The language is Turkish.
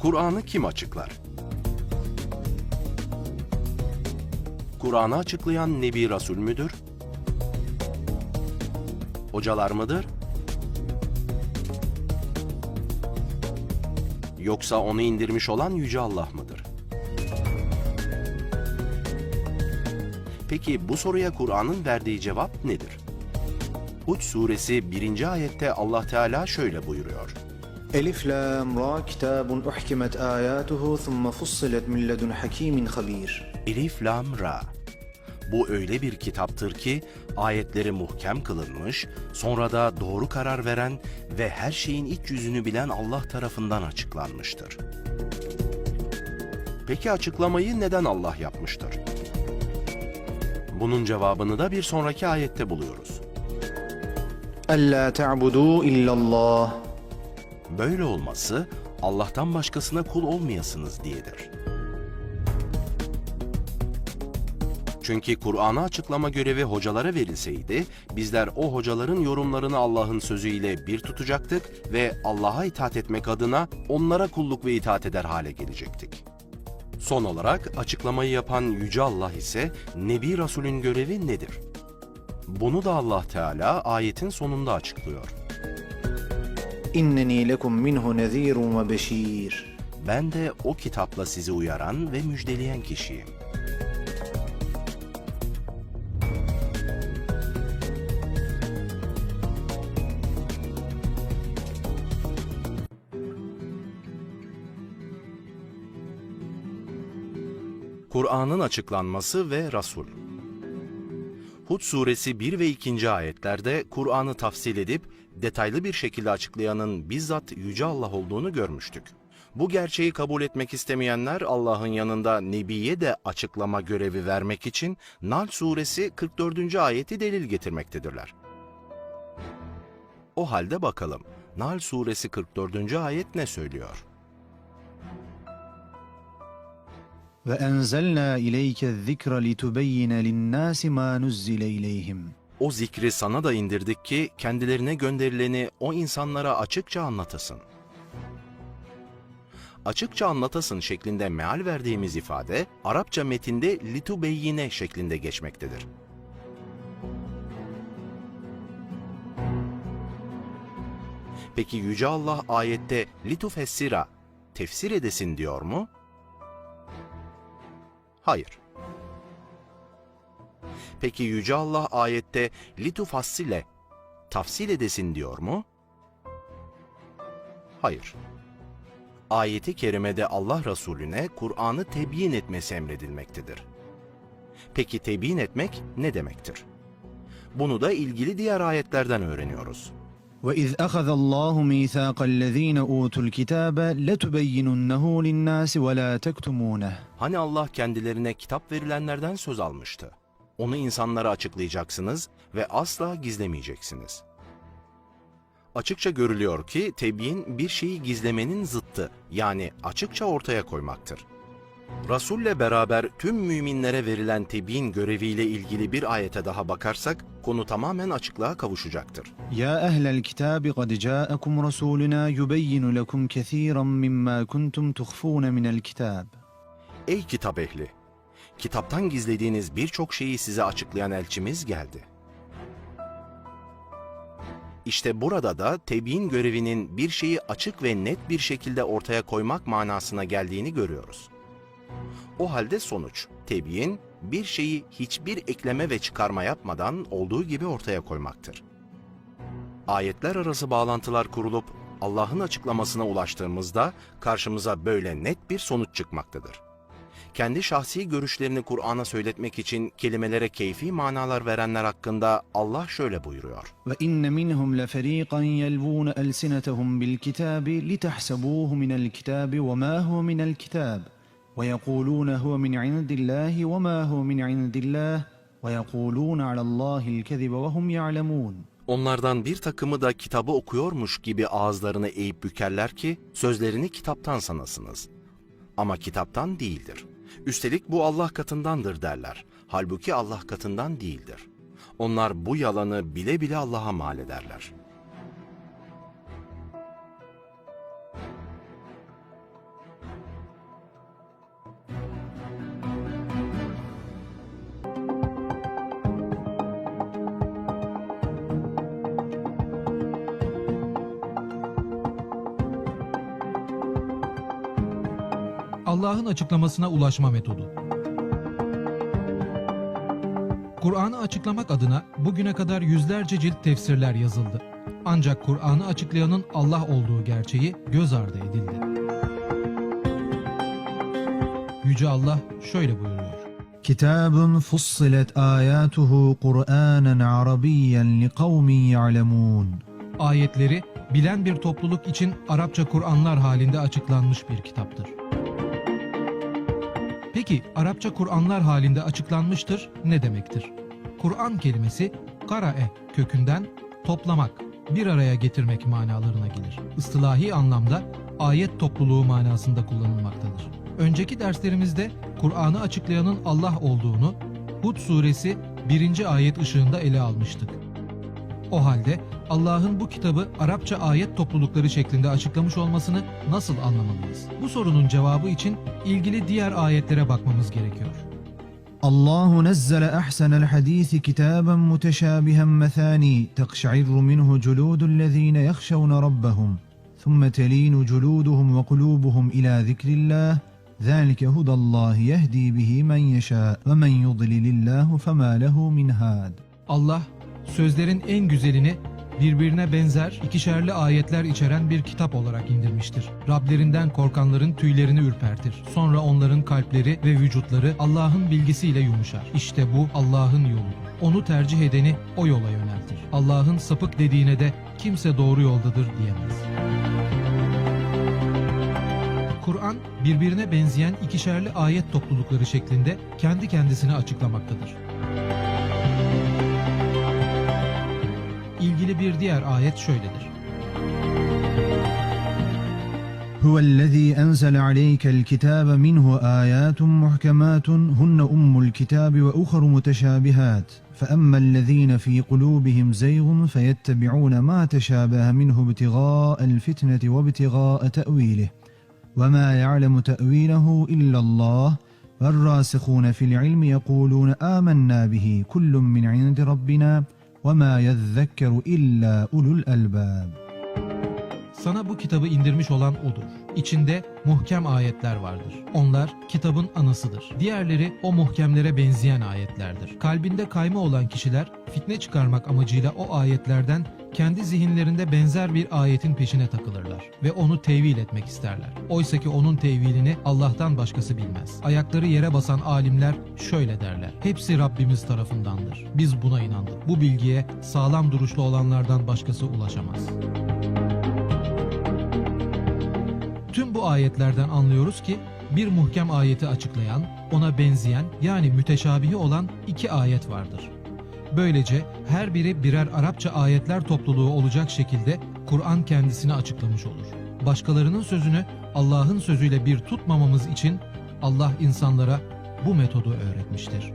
Kur'an'ı kim açıklar? Kur'an'ı açıklayan Nebi Rasul müdür? Hocalar mıdır? Yoksa onu indirmiş olan Yüce Allah mıdır? Peki bu soruya Kur'an'ın verdiği cevap nedir? Hud suresi 1. ayette Allah Teala şöyle buyuruyor. Elif lam ra kitabun uhkimet ayatuhu thumma fussilet min hakimin habir. Elif lam ra. Bu öyle bir kitaptır ki ayetleri muhkem kılınmış, sonra da doğru karar veren ve her şeyin iç yüzünü bilen Allah tarafından açıklanmıştır. Peki açıklamayı neden Allah yapmıştır? Bunun cevabını da bir sonraki ayette buluyoruz. Ella ta'budu illallah Böyle olması Allah'tan başkasına kul olmayasınız diyedir. Çünkü Kur'an'ı açıklama görevi hocalara verilseydi, bizler o hocaların yorumlarını Allah'ın sözüyle bir tutacaktık ve Allah'a itaat etmek adına onlara kulluk ve itaat eder hale gelecektik. Son olarak açıklamayı yapan Yüce Allah ise Nebi Rasul'ün görevi nedir? Bunu da Allah Teala ayetin sonunda açıklıyor. İnneni lekum minhu nezirun ve beşir. Ben de o kitapla sizi uyaran ve müjdeleyen kişiyim. Kur'an'ın açıklanması ve Rasul Hud suresi 1 ve 2. ayetlerde Kur'an'ı tafsil edip detaylı bir şekilde açıklayanın bizzat Yüce Allah olduğunu görmüştük. Bu gerçeği kabul etmek istemeyenler Allah'ın yanında Nebi'ye de açıklama görevi vermek için Nal suresi 44. ayeti delil getirmektedirler. O halde bakalım Nal suresi 44. ayet ne söylüyor? Ve enzelna ileyke zikra litubeyyine linnâsi mâ nuzzile ileyhim. O zikri sana da indirdik ki kendilerine gönderileni o insanlara açıkça anlatasın. Açıkça anlatasın şeklinde meal verdiğimiz ifade Arapça metinde litubeyyine şeklinde geçmektedir. Peki Yüce Allah ayette litufessira tefsir edesin diyor mu? Hayır. Peki Yüce Allah ayette litufassile tafsil edesin diyor mu? Hayır. Ayeti kerimede Allah Resulüne Kur'an'ı tebyin etmesi emredilmektedir. Peki tebyin etmek ne demektir? Bunu da ilgili diğer ayetlerden öğreniyoruz. وإذ أخذ الله ميثاق الذين أوتوا الكتاب لتبيننه للناس ولا تكتمونه Hani Allah kendilerine kitap verilenlerden söz almıştı. Onu insanlara açıklayacaksınız ve asla gizlemeyeceksiniz. Açıkça görülüyor ki tebyin bir şeyi gizlemenin zıttı yani açıkça ortaya koymaktır. Resul'le beraber tüm müminlere verilen tebiin göreviyle ilgili bir ayete daha bakarsak konu tamamen açıklığa kavuşacaktır. Ya ehlel kitabı kad ca'akum rasuluna yubeyyinu lekum kesiran mimma kuntum tuhfun minel kitab. Ey kitap ehli! Kitaptan gizlediğiniz birçok şeyi size açıklayan elçimiz geldi. İşte burada da tebiin görevinin bir şeyi açık ve net bir şekilde ortaya koymak manasına geldiğini görüyoruz. O halde sonuç, tebiin bir şeyi hiçbir ekleme ve çıkarma yapmadan olduğu gibi ortaya koymaktır. Ayetler arası bağlantılar kurulup Allah'ın açıklamasına ulaştığımızda karşımıza böyle net bir sonuç çıkmaktadır. Kendi şahsi görüşlerini Kur'an'a söyletmek için kelimelere keyfi manalar verenler hakkında Allah şöyle buyuruyor. Ve inne minhum le feriqan yelvun elsinetehum bil kitabi li tahsabuhu minel kitabi ve ma huve minel kitabi ويقولون هو من عند الله وما هو من عند الله ويقولون على الله الكذب وهم يعلمون Onlardan bir takımı da kitabı okuyormuş gibi ağızlarını eğip bükerler ki sözlerini kitaptan sanasınız. Ama kitaptan değildir. Üstelik bu Allah katındandır derler. Halbuki Allah katından değildir. Onlar bu yalanı bile bile Allah'a mal ederler. Allah'ın açıklamasına ulaşma metodu. Kur'an'ı açıklamak adına bugüne kadar yüzlerce cilt tefsirler yazıldı. Ancak Kur'an'ı açıklayanın Allah olduğu gerçeği göz ardı edildi. Yüce Allah şöyle buyuruyor. Kitabun fussilet ayatuhu Kur'anen Arabiyyen li kavmin ya'lemun. Ayetleri bilen bir topluluk için Arapça Kur'anlar halinde açıklanmış bir kitaptır. Peki Arapça Kur'anlar halinde açıklanmıştır ne demektir? Kur'an kelimesi karae kökünden toplamak, bir araya getirmek manalarına gelir. Istilahi anlamda ayet topluluğu manasında kullanılmaktadır. Önceki derslerimizde Kur'an'ı açıklayanın Allah olduğunu Hud suresi 1. ayet ışığında ele almıştık. O halde Allah'ın bu kitabı Arapça ayet toplulukları şeklinde açıklamış olmasını nasıl anlamalıyız? Bu sorunun cevabı için ilgili diğer ayetlere bakmamız gerekiyor. الله نزل أحسن الحديث كتابا متشابها مثاني تقشعر منه جلود الذين يخشون ربهم ثم تلين جلودهم وقلوبهم إلى ذكر الله ذلك هدى الله يهدي به من يشاء ومن يضلل الله فما له من هاد Allah sözlerin en güzelini birbirine benzer ikişerli ayetler içeren bir kitap olarak indirmiştir. Rablerinden korkanların tüylerini ürpertir. Sonra onların kalpleri ve vücutları Allah'ın bilgisiyle yumuşar. İşte bu Allah'ın yoludur. Onu tercih edeni o yola yöneltir. Allah'ın sapık dediğine de kimse doğru yoldadır diyemez. Kur'an birbirine benzeyen ikişerli ayet toplulukları şeklinde kendi kendisini açıklamaktadır. İlgili bir diğer ayet şöyledir. هو الذي أنزل عليك الكتاب منه آيات محكمات هن أم الكتاب وأخر متشابهات فأما الذين في قلوبهم زيغ فيتبعون ما تشابه منه ابتغاء الفتنة وابتغاء تأويله وما يعلم تأويله إلا الله والراسخون في العلم يقولون آمنا به كل من عند ربنا وما يذكر إلا أولو الألباب Sana bu kitabı indirmiş olan odur. İçinde muhkem ayetler vardır. Onlar kitabın anısıdır. Diğerleri o muhkemlere benzeyen ayetlerdir. Kalbinde kayma olan kişiler fitne çıkarmak amacıyla o ayetlerden kendi zihinlerinde benzer bir ayetin peşine takılırlar ve onu tevil etmek isterler. Oysa ki onun tevilini Allah'tan başkası bilmez. Ayakları yere basan alimler şöyle derler. Hepsi Rabbimiz tarafındandır. Biz buna inandık. Bu bilgiye sağlam duruşlu olanlardan başkası ulaşamaz. Tüm bu ayetlerden anlıyoruz ki bir muhkem ayeti açıklayan, ona benzeyen yani müteşabihi olan iki ayet vardır. Böylece her biri birer Arapça ayetler topluluğu olacak şekilde Kur'an kendisini açıklamış olur. Başkalarının sözünü Allah'ın sözüyle bir tutmamamız için Allah insanlara bu metodu öğretmiştir.